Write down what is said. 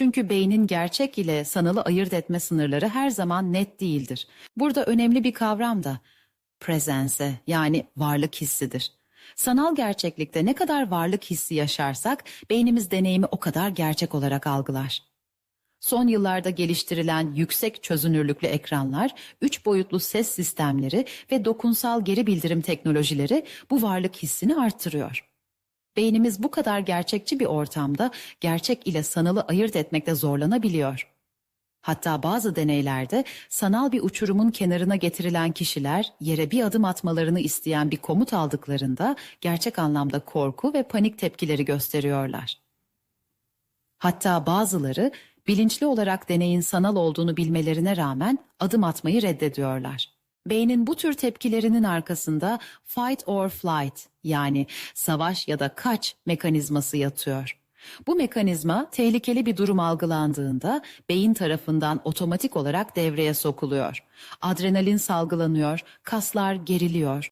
Çünkü beynin gerçek ile sanalı ayırt etme sınırları her zaman net değildir. Burada önemli bir kavram da prezense yani varlık hissidir. Sanal gerçeklikte ne kadar varlık hissi yaşarsak beynimiz deneyimi o kadar gerçek olarak algılar. Son yıllarda geliştirilen yüksek çözünürlüklü ekranlar, üç boyutlu ses sistemleri ve dokunsal geri bildirim teknolojileri bu varlık hissini arttırıyor. Beynimiz bu kadar gerçekçi bir ortamda gerçek ile sanalı ayırt etmekte zorlanabiliyor. Hatta bazı deneylerde sanal bir uçurumun kenarına getirilen kişiler yere bir adım atmalarını isteyen bir komut aldıklarında gerçek anlamda korku ve panik tepkileri gösteriyorlar. Hatta bazıları bilinçli olarak deneyin sanal olduğunu bilmelerine rağmen adım atmayı reddediyorlar. Beynin bu tür tepkilerinin arkasında fight or flight yani savaş ya da kaç mekanizması yatıyor. Bu mekanizma tehlikeli bir durum algılandığında beyin tarafından otomatik olarak devreye sokuluyor. Adrenalin salgılanıyor, kaslar geriliyor,